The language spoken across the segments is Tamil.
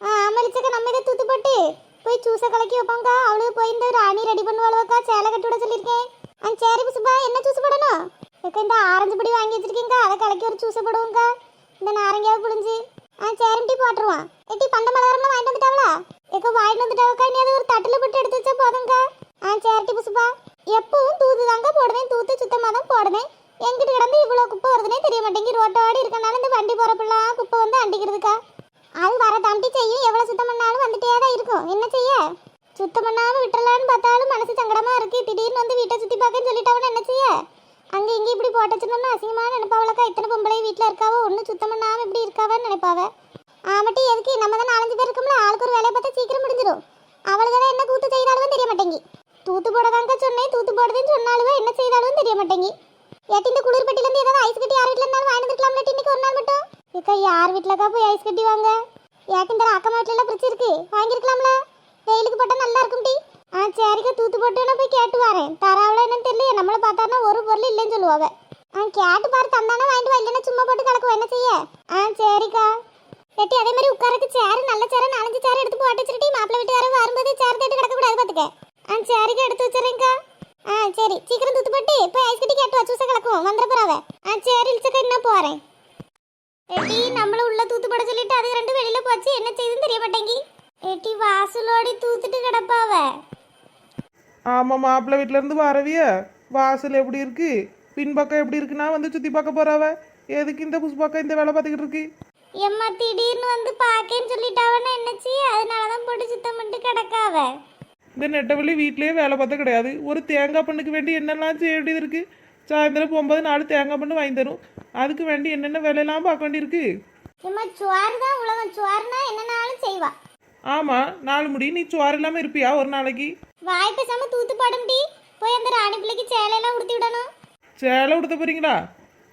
அமரிச்சக்க நம்ம இதை தூத்து போட்டு போய் சூச கலக்கி வைப்பாங்கக்கா. அவளுக்கு போய் இந்த ராணி ரெடி பண்ணுவாளுக்கா சேலை கட்டி விட சொல்லியிருக்கேன். ஆ சரி புசுபா என்ன சூசு போடணும்? இப்போ இந்த ஆரஞ்சு பொடி வாங்கி வச்சிருக்கீங்க அதை கலக்கி ஒரு சூசை போடுவோங்க்கா இந்த நாரங்காவை புழிஞ்சு. ஆ சேரம்டி போட்டுருவான். எட்டி பந்த மலகரம்லாம் வாங்கிட்டு வந்துட்டாங்களா இப்போ வாங்கிட்டு வந்துட்டாக்கா நீ அதை ஒரு தட்டில் போட்டு எடுத்து வச்சா போதும்க்கா. போட்டு அசிங்கமாக நினைப்பாவளக்கா? இத்தனை பொம்பளை வீட்டில் இருக்காவோ? ஒன்றும் சுத்தம் பண்ணாமல் இப்படி இருக்காவன்னு நினைப்பாவ? ஆமட்டி எதுக்கு? நம்ம தான் நாலஞ்சு பேர் இருக்கோம்ல? ஆளுக்கு ஒரு வேலையை பார்த்தா சீக்கிரம் முடிஞ்சிடும் அவளுக்கு தான் என்ன கூத்து செய்தாலும் தெரிய மாட்டேங்கி. தூத்து போடதாங்க சொன்னேன் தூத்து போடுதுன்னு சொன்னாலும் என்ன செய்தாலும் தெரிய மாட்டேங்கி. ஏட்டி இந்த குளிர்பட்டிலேருந்து ஏதாவது ஐஸ் கட்டி யார் வீட்டில் இருந்தாலும் வாங்கி வந்துருக்கலாம்ல இன்னைக்கு ஒரு நாள் மட்டும்? இக்கா யார் வீட்லக்கா போய் ஐஸ் கட்டி வாங்க? ஏட்டி இந்த அக்கா வீட்ல பிரிச்சு இருக்கு. வாங்கியிருக்கலாம்ல? வெயிலுக்கு போட்டால் நல்லா இருக்கும் டி. ஆ சரிக்கா தூத்து போட்டு போய் கேட்டு வரேன். தராவளா என்னன்னு தெரியல நம்மளை பார்த்தாருன்னா ஒரு பொருள் இல்லைன்னு சொல்லுவாங்க ஆ கேட்டு பாரு தந்தானே வாங்கிட்டு வா. இல்லைன்னா சும்மா போட்டு கலக்குவோம் என்ன செய்ய? ஆ சரிக்கா. வெட்டி அதே மாதிரி உட்காரக்கு சேர் நல்ல சேர நாலஞ்சு சேர் எடுத்து போட்டு வச்சிருட்டி மாப்பிள்ளை வீட்டுக்காரர் வரும்போது சேர் தேட்டு கிடக்கக்கூடாது பார்த்துக்க ஆ சரிக்கா எடுத்து வச்சிருக்கேன்க்கா ஆ சரி. சீக்கிரம் தூத்து போட்டு இப்போ ஐஸ் கட்டி கேட்டு வச்சு ஜூஸை கலக்குவோம் வந்துட போறாவ. ஆ சரி இழுச்சக்கா என்ன போறேன் எட்டி நம்மள உள்ள தூத்து போட சொல்லிட்டு அது ரெண்டு வெளியில போச்சு. என்ன செய்யுதுன்னு தெரிய மாட்டேங்கி எட்டி வாசலோடி தூத்துட்டு கிடப்பாவ. ஆமாம் மாப்பிள்ளை வீட்டிலேருந்து வரவிய. வாசல் எப்படி இருக்கு? பின்பக்கம் எப்படி இருக்குன்னா வந்து சுற்றி பார்க்க போறாவ. எதுக்கு இந்த புஷ்பாக்கம் இந்த வேலை பார்த்துக்கிட்டு இருக்கு? எம்மா திடீர்னு வந்து பாக்கேன்னு சொல்லிட்டாவன்னு என்னச்சு அதனாலதான் போட்டு சுத்தம் பண்ணிட்டு கிடக்காவ. இந்த நெட்டவள்ளி வீட்டிலேயே வேலை பார்த்த கிடையாது. ஒரு தேங்காய் பண்ணுக்கு வேண்டி என்னெல்லாம் செய்ய வேண்டியது இருக்கு? சாயந்தரம் போகும்போது நாலு தேங்காய் பண்ணு வாங்கி தரும். அதுக்கு வேண்டி என்னென்ன வேலையெல்லாம் பார்க்க வேண்டியிருக்கு? எம்மா சுவாறு தான் உலகம். சுவாறுனா என்னனாலும் செய்வா. ஆமாம் நாலு முடி. நீ சோறு இல்லாமல் இருப்பியா ஒரு நாளைக்கு? வாய் பேசாம தூத்து போடும்டி போய் அந்த ராணி பிள்ளைக்கு சேலையெல்லாம் உடுத்தி விடணும். சேலை உடுத்த போறீங்களா?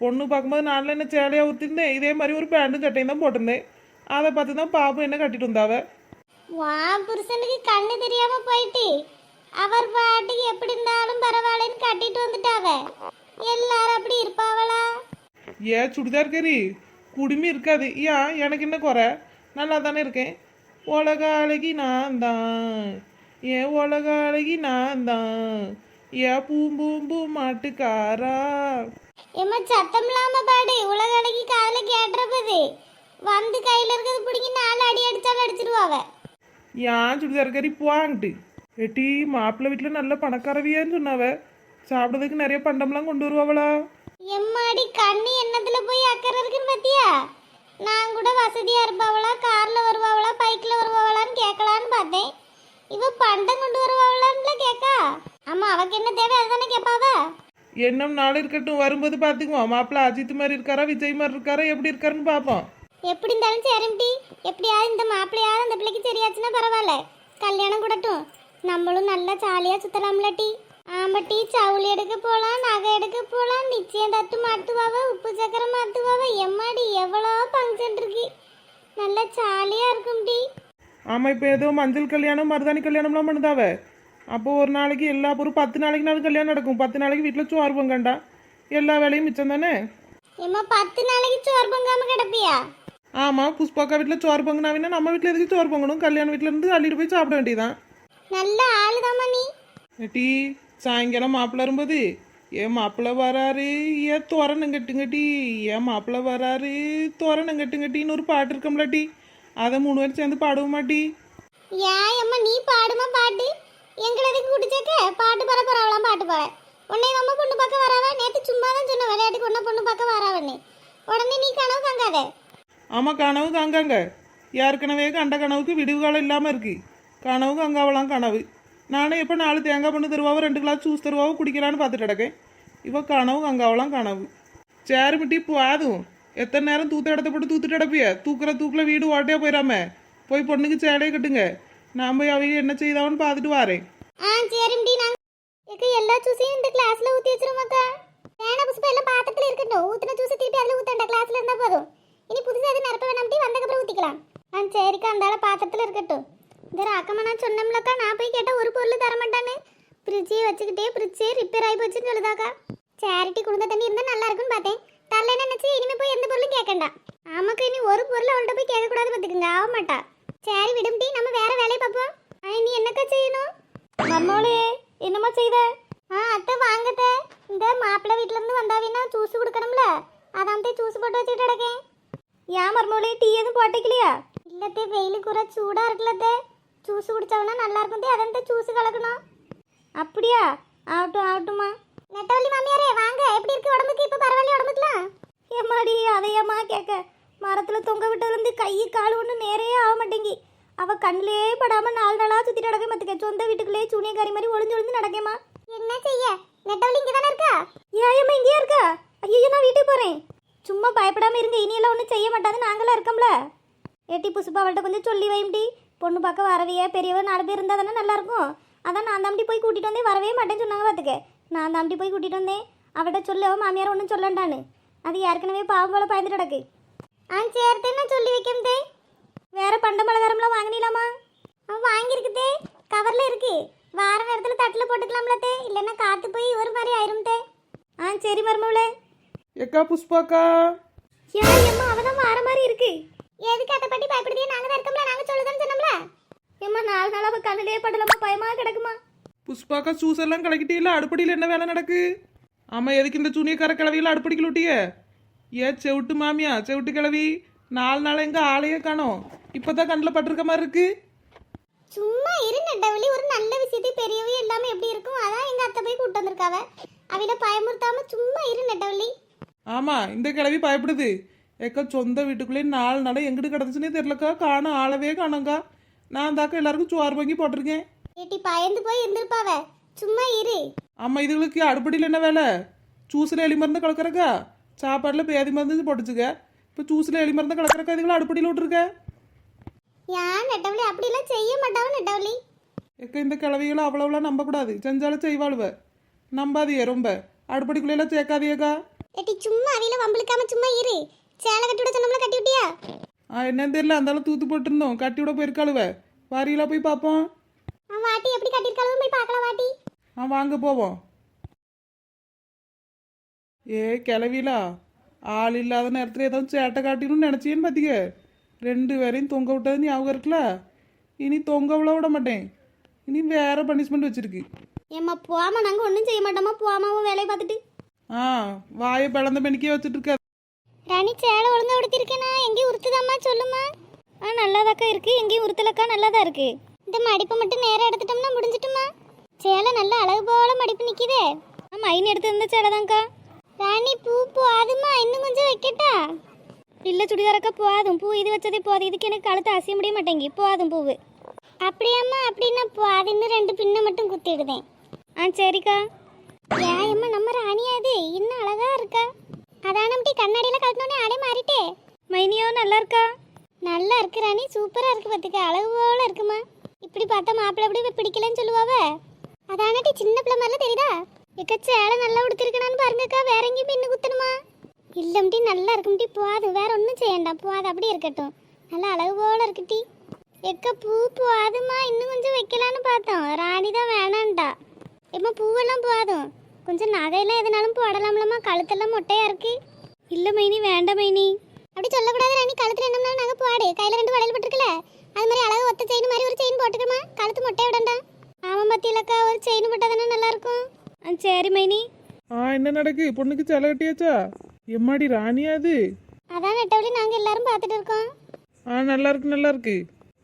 பொண்ணு பார்க்கும்போது நாளில் என்ன சேலையாக ஊற்றிருந்தேன் இதே மாதிரி ஒரு பேண்ட்டும் சட்டையும் தான் போட்டிருந்தேன். அதை பார்த்து தான் பாப்பு என்ன கட்டிட்டு வந்தாவ? வா புருஷனுக்கு கண்ணு தெரியாம போயிட்டு. அவர் பாட்டுக்கு எப்படி இருந்தாலும் பரவாயில்லன்னு கட்டிட்டு வந்துட்டாவ. எல்லாரும் அப்படி இருப்பாவளா? ஏன் சுடிதார் கறி? குடுமி இருக்காது. ஏன்? எனக்கு என்ன குறை? நல்லா தானே இருக்கேன். உலக அழகி நான் தான். ஏன் உலக அழகி நான் தான்? ஏன் பூம்பூம்பூ மாட்டுக்காரா. எம்மா சத்தம் இல்லாம பாடு. உலக அழகி காதுல கேட்டுறப்பது. வந்து கையில இருக்கிறது பிடிங்கி நாலு அடி அடிச்சாலும் அடிச்சிருவாவ ஏன் சுடிதார் கறி போவாங்கிட்டு எட்டி மாப்பிள்ளை வீட்டில் நல்ல பணக்காரவியான்னு சொன்னாவ. சாப்பிட்றதுக்கு நிறைய பண்டம்லாம் கொண்டு வருவாவளா? எம்மாடி கண்ணு என்னத்துல போய் அக்கறை இருக்குன்னு பாத்தியா? நான் கூட வசதியா இருப்பாவளா கார்ல வருவாவளா பைக்ல வருவாவளான்னு கேட்கலான்னு பார்த்தேன். இவ பண்டம் கொண்டு வருவாவளான்னு கேக்கா? ஆமா அவக்கு என்ன தேவை? அதுதானே கேட்பாவ என்னம் நாள் இருக்கட்டும் வரும்போது பார்த்துக்குவோம். மாப்பிள்ளை அஜித் மாதிரி இருக்காரா விஜய் மாதிரி இருக்காரா எப்படி இருக்காருன்னு பார்ப்போம். எப்படி இருந்தாலும் சரிம்டி எப்படியாவது இந்த மாப்பிள்ளையாவது அந்த பிள்ளைக்கு சரியாச்சுன்னா பரவாயில்ல. கல்யாணம் கூடட்டும். நம்மளும் நல்லா ஜாலியாக சுத்தலாம்ல டீ. ஆமா டீ சவுளி எடுக்க போகலாம் நகை எடுக்க போகலாம் நிச்சயம் தட்டு மாட்டுவாவ உப்பு சக்கரை மாட்டுவாவ எம்மாடி எவ்வளோ ஃபங்க்ஷன் இருக்கு. நல்லா ஜாலியாக இருக்கும் டீ. ஆமாம் இப்போ ஏதோ மஞ்சள் கல்யாணம் மருதாணி கல்யாணம்லாம் பண்ணுதாவ? அப்போ ஒரு நாளைக்கு எல்லா ஒரு பத்து நாளைக்கு நாள் கல்யாணம் நடக்கும். பத்து நாளைக்கு வீட்டில் சோறு பொங்கண்டா? எல்லா வேலையும் மிச்சம் தானே? எம்மா பத்து நாளைக்கு சோறு பொங்காம கிடப்பியா? ஆமாம் புஷ்பாக்கா வீட்டில் சோறு பொங்கினாவினா நம்ம வீட்டில் எதுக்கு சோறு பொங்கணும்? கல்யாண வீட்டில் இருந்து அள்ளிட்டு போய் சாப்பிட வேண்டியதான் நல்ல ஆளுதாம்மா நீ. டீ சாயங்காலம் மாப்பிள்ளை வரும்போது ஏன் மாப்பிள்ளை வராரு? ஏன் தோரணம் கட்டுங்கட்டி? ஏன் மாப்பிள்ளை வராரு? தோரணம் கட்டுங்கட்டின்னு ஒரு பாட்டு இருக்கோம்ல டீ அதை மூணு பேரும் சேர்ந்து பாடுவோமா டீ ஏன் அம்மா நீ பாடுமா பாட்டு? எங்களை எதுக்கு குடிச்சக்க பாட்டு பாட போறாவலாம் பாட்டு பாட. உன்னை அம்மா பொண்ணு பார்க்க வராவ? நேத்து சும்மா தான் சொன்ன விளையாட்டுக்கு உன்ன பொண்ணு பார்க்க வராவன்னு. உடனே நீ கனவு காங்காத. ஆமா கனவு காங்காங்க. ஏற்கனவே கண்ட கனவுக்கு விடிவு காலம் இல்லாமல் இருக்கு. கனவு காங்காவலாம் கனவு. நானே எப்போ நாலு தேங்காய் பண்ணு தருவாவோ ரெண்டு கிளாஸ் ஜூஸ் தருவாவோ குடிக்கலான்னு பார்த்துட்டு கிடக்கேன். இவ கனவு காங்காவலாம் கனவு. சேரு மிட்டி போதும் எத்தனை நேரம் தூத்த இடத்த போட்டு தூத்துட்டு கிடப்பிய? தூக்குற தூக்கில் வீடு ஓட்டையா போயிடாம போய் பொண்ணுக்கு சேலையை கட்டுங்க. நான் போய் அவங்க என்ன செய்தாவன்னு பார்த்துட்டு வரேன். ஆ சரிம்டி. நான் ஏக்க எல்லா ஜூஸையும் இந்த கிளாஸ்ல ஊத்தி வச்சிருமாக்கா வேணா புஷ்பா எல்லாம் பாத்திரத்துல இருக்கட்டும். ஊத்துன ஜூஸ் திருப்பி அதுல ஊத்தண்ட. கிளாஸ்ல இருந்தா போதும். இனி புதுசா எதுவும் நிரப்ப வேணாம்டி. வந்தக்கப்புறம் ஊத்திக்கலாம். ஆ சரிக்கா. அந்த பாத்திரத்துல இருக்கட்டும். இந்த அக்கம்மா நான் சொன்னோம்லக்கா நான் போய் கேட்டால் ஒரு பொருள் தர மாட்டான்னு ஃப்ரிட்ஜே வச்சுக்கிட்டே ஃப்ரிட்ஜே ரிப்பேர் ஆகி போச்சுன்னு சொல்லுதாக்கா சேரிட்டி குடும்ப தண்ணி இருந்தால் நல்லா இருக்கும்னு பார்த்தேன். தரலன்னு நினச்சி? இனிமேல் போய் எந்த பொருளும் கேட்கண்டா. ஆமாக்கா இனி ஒரு பொருள் அவள்கிட்ட போய் கேட்கக்கூடாது கூடாது ஆக மாட்டா சரி விடும்டி நம்ம வேற வேலையை பார்ப்போம். ஆ நீ என்னக்கா செய்யணும்? நம்மளே என்னம்மா செய்த? ஆ அத்தை வாங்கத்த. இந்த மாப்பிள்ளை வீட்ல இருந்து வந்தாவினா ஜூஸ் கொடுக்கணும்ல. அதான் ஜூஸ் போட்டு வச்சுட்டு கிடக்கேன். ஏன் மர்மோளே டீ எதுவும் போட்டுக்கலையா? இல்லத்தே வெயில் கூட சூடாக இருக்குல்லத்தே ஜூஸ் குடித்தோம்னா நல்லா இருக்கும் தே அதான் ஜூஸ் கலக்கணும். அப்படியா? ஆகட்டும் ஆகட்டும்மா. நெட்டவள்ளி மாமியாரே வாங்க. எப்படி இருக்கு உடம்புக்கு? இப்போ பரவாயில்ல உடம்புக்குலாம் ஏமாடி அதையம்மா கேட்க. மரத்துல தொங்க விட்டதுலேருந்து கை கால் ஒன்று நேரே ஆக மாட்டேங்கி. அவ கண்ணிலே படாம நாலு நாளா சுத்தி நடக்க மத்துக்க சொந்த வீட்டுக்குள்ளே சூனியக்காரி மாதிரி ஒளிஞ்சு ஒளிஞ்சு நடக்கேம்மா. என்ன செய்ய? நெட்டவள்ளி இங்க தானே இருக்கா? ஏயம்மா இங்கேயா இருக்கா? ஐயோ நான் வீட்டுக்கு போறேன். சும்மா பயப்படாம இருங்க. இனியெல்லாம் ஒன்றும் செய்ய மாட்டாது நாங்களாம் இருக்கோம்ல. ஏட்டி புசுப்பா அவள்கிட்ட கொஞ்சம் சொல்லி வைம்டி. பொண்ணு பார்க்க வரவையே பெரியவ நாலு பேர் இருந்தால் தானே நல்லா இருக்கும் அதான் நான் தாண்டி போய் கூட்டிட்டு வந்தேன். வரவே மாட்டேன்னு சொன்னாங்க பார்த்துக்க நான் தாண்டி போய் கூட்டிட்டு வந்தேன். அவட்ட சொல்ல மாமியார் ஒன்றும் சொல்லண்டான்னு. அது ஏற்கனவே பாவம் போல பயந்துட்டு கிடக்கு. ஆ சேர்த்தே நான் சொல்லி வைக்கேன் தே வேற பண்ட பலகாரம்லாம் வாங்கினீலாமா? வாங்கியிருக்குதே. கவர்ல இருக்கு. வார நேரத்துல தட்டுல போட்டுக்கலாம்ல தே இல்லைன்னா காத்து போய் ஒரு மாதிரி ஆயிரும் தே ஆ சரி மருமவளே எக்கா புஷ்பாக்கா. யா அம்மா அவ தான் வார மாதிரி இருக்கு. எதுக்கு அதை பத்தி பயப்படுதே? நாங்க தான் இருக்கோம்ல நாங்க சொல்லுதோம்னு சொன்னோம்ல. ஏம்மா நாலு நாள் அவ கண்ணிலே படலமா பயமா கிடக்குமா? புஷ்பாக்கா ஜூஸ் எல்லாம் கலக்கிட்டீல அடுப்படியில் என்ன வேலை நடக்கு? ஆமா எதுக்கு இந்த சூனியக்கார கிளவியில அடுப்படிக்கல விட்டிய ஏ செவிட்டு மாமியா செவிட்டு கிளவி நாலு நாள் எங்க ஆளையே காணோம். இப்பதான் கண்ணில் பட்டிருக்க மாதிரி இருக்கு. சும்மா இரு நெட்டவழி ஒரு நல்ல விஷயத்தை பெரியவே இல்லாம எப்படி இருக்கும்? அதான் எங்க அத்தை போய் கூட்டு வந்திருக்காவ. அவில பயமுறுத்தாம சும்மா இரு நெட்டவழி ஆமா இந்த கிளவி பயப்படுது. ஏக்கா சொந்த வீட்டுக்குள்ளே நாலு நாள் எங்கிட்டு கிடந்துச்சுன்னே தெரியலக்கா. காணும் ஆளவே காணோங்க்கா நான் தாக்கா எல்லாருக்கும் சோறு வாங்கி போட்டிருக்கேன். ஏட்டி பயந்து போய் இருந்திருப்பாவ. சும்மா இரு. ஆமா இதுகளுக்கு அடுப்படியில் என்ன வேலை? ஜூஸில் எலி மருந்து கலக்கறக்கா? சாப்பாட்டில் பேதி மருந்து போட்டுச்சுக்க. இப்போ ஜூஸில் எலி மருந்து கலக்கறக்கா இதுகளை அடுப்படியில் விட்டுருக்க? ஏன் நெட்டவழி? அப்படிலாம் செய்ய மாட்டாவ நெட்டவழி? எக்க இந்த கிளவிகளை அவ்வளவுலாம் நம்பக்கூடாது. செஞ்சாலும் செய்வாளுவ. நம்பாதியே ரொம்ப. அடுப்படிக்குள்ளேலாம் சேர்க்காதியேக்கா. ஏட்டி சும்மா அவில வம்பளுக்காம சும்மா இரு. சேலை கட்டி விட சொன்னோம்ல கட்டி விட்டியா? ஆ என்னன்னு தெரியல. அந்தாலும் தூத்து போட்டிருந்தோம். கட்டி விட போயிருக்காளுவ. வாரியில போய் பார்ப்போம். அவன் வாட்டி. எப்படி கட்டியிருக்காலும் போய் பார்க்கலாம் வாட்டி. ஆ வாங்க போவோம். ஏ கிளவிலா ஆள் இல்லாத நேரத்தில் ஏதாவது சேட்டை காட்டினும்னு நினச்சியேன்னு பார்த்திக்க ரெண்டு பேரையும் தொங்க விட்டது ஞாபகம் இருக்குல்ல? இனி தொங்க விட விட மாட்டேன். இனி வேற பனிஷ்மெண்ட் வச்சிருக்கு. ஏம்மா போமா நாங்கள் ஒன்றும் செய்ய மாட்டோமா போமா உன் வேலையை பார்த்துட்டு. ஆ வாயை பிளந்த பெண்ணிக்கே வச்சுட்டு இருக்க ராணி சேலை ஒழுங்கா உடுத்திருக்கேனா? எங்கேயும் உறுத்துதாம்மா சொல்லுமா ஆ நல்லாதாக்கா இருக்கு. எங்கேயும் உறுத்தலக்கா நல்லா தான் இருக்கு. இந்த மடிப்பை மட்டும் நேரம் எடுத்துட்டோம்னா முடிஞ்சிட்டுமா சேலை நல்லா அழகு போல மடிப்பு நிக்குதே. ஆ மைன் எடுத்து இருந்த சேலைதான்க்கா. ராணி பூ போதுமா இன்னும் கொஞ்சம் வைக்கட்டா? இல்லை சுடிதாரக்கா போதும் பூ இது வச்சதே போதும் இதுக்கு எனக்கு கழுத்து அசைய முடிய மாட்டேங்கி. போதும் பூவு. அப்படியாம்மா அப்படின்னா போது இன்னும் ரெண்டு பின்ன மட்டும் குத்திடுதேன். ஆ சரிக்கா. ஏம்மா நம்ம ராணியா அது? இன்னும் அழகா இருக்கா? அதான் நம்மட்டி கண்ணாடியில கழட்டினோடனே ஆடே மாறிட்டே. மைனியோ நல்லா இருக்கா நல்லா இருக்கு ராணி. சூப்பரா இருக்கு பார்த்துக்க அழகு போல இருக்குமா. இப்படி பார்த்தா மாப்பிள்ளை அப்படி பிடிக்கலன்னு சொல்லுவாவ. அதானட்டி சின்ன பிள்ளை மாதிரிலாம் தெரியுதா? எக்க சேலை நல்லா உடுத்திருக்கணான்னு பாருங்கக்கா வேற எங்கேயும் பின்னு குத்தணுமா? இல்லம்டி நல்லா இருக்கும்டி போதும் வேற ஒன்றும் செய்யண்டா போகாது அப்படியே இருக்கட்டும். நல்லா அழகு போல இருக்குட்டி எக்க பூ போதுமா இன்னும் கொஞ்சம் வைக்கலான்னு பார்த்தோம். ராணி தான் வேணான்டா எம்மா பூவெல்லாம் போதும் கொஞ்சம் நகையெல்லாம் எதுனாலும் போடலாம்லம்மா கழுத்தெல்லாம் மொட்டையா இருக்கு. இல்லை மைனி வேண்டாம் மைனி. அப்படி சொல்லக்கூடாது ராணி கழுத்துல என்னம்னாலும் நகை போடு. கையில ரெண்டு வளையல் போட்டுருக்கல அது மாதிரி அழகு ஒத்த செயின் மாதிரி ஒரு செயின் போட்டுக்கமா கழுத்து மொட்டையை விடண்டா ஆமாம் பத்தியிலக்கா ஒரு செயின் போட்டால் தானே நல்லாயிருக்கும் ஆ சரி மைனி. ஆ என்ன நடக்கு? பொண்ணுக்கு செலை கட்டியாச்சா? எம்மாடி ராணியா அது? அதான் நெட்டவழி நாங்க எல்லாரும் பார்த்துட்டு இருக்கோம். ஆ நல்லா இருக்கு நல்லா இருக்கு.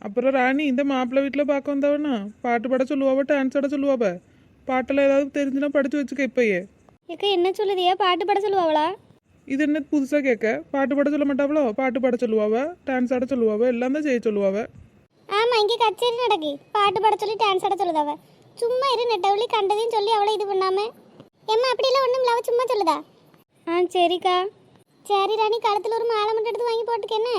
அப்புறம் ராணி இந்த மாப்பிள்ளை வீட்டில் பார்க்க வந்தவனா? பாட்டு பாட சொல்லுவாவ டான்ஸ் ஆட சொல்லுவாவ? பாட்டெல்லாம் ஏதாவது தெரிஞ்சுனா படிச்சு வச்சுக்க இப்பயே. ஏக்கா என்ன சொல்லுதியா பாட்டு பாட சொல்லுவாங்களா இது என்ன புதுசாக கேட்க? பாட்டு பாட சொல்ல மாட்டாவளோ? பாட்டு பாட சொல்லுவாவ டான்ஸ் ஆட சொல்லுவாவ எல்லாம் தான் செய்ய சொல்லுவாவ. ஆமா இங்க கச்சேரி நடக்கு. பாட்டு பாட சொல்லி டான்ஸ் ஆட சொல்லுதாவ. சும்மா இரு நெட்டவழி கண்டதையும் சொல்லி அவளை இது பண்ணாம. ஏம்மா அப்படியெல்லாம் ஒன்றும் இல்லாம சும்மா சொல்லுதா? ஆ சரிக்கா. சரி ராணி கழுத்துல ஒரு மாலை மட்டும் எடுத்து வாங்கி போட்டுக்கேன்னு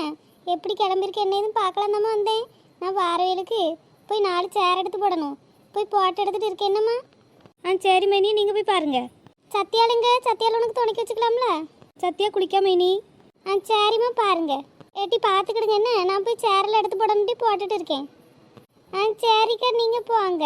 எப்படி கிளம்பிருக்கு என்ன ஏதுன்னு பார்க்கலாம் தாம்மா வந்தேன். நான் வாரவேலுக்கு போய் நாலு சேர் எடுத்து போடணும். போய் போட்டோ எடுத்துட்டு இருக்கேன் என்னம்மா? ஆ சரி மைனி நீங்கள் போய் பாருங்க. சத்தியாளுங்க சத்தியால உனக்கு துணைக்கி வச்சுக்கலாம்ல? சத்யா குளிக்கா மைனி? ஆ சரிம்மா பாருங்க. ஏட்டி பார்த்துக்கிடுங்க என்ன? நான் போய் சேரில் எடுத்து போடணுட்டு போட்டுட்டு இருக்கேன். ஆ சரிக்கா நீங்கள் போங்க.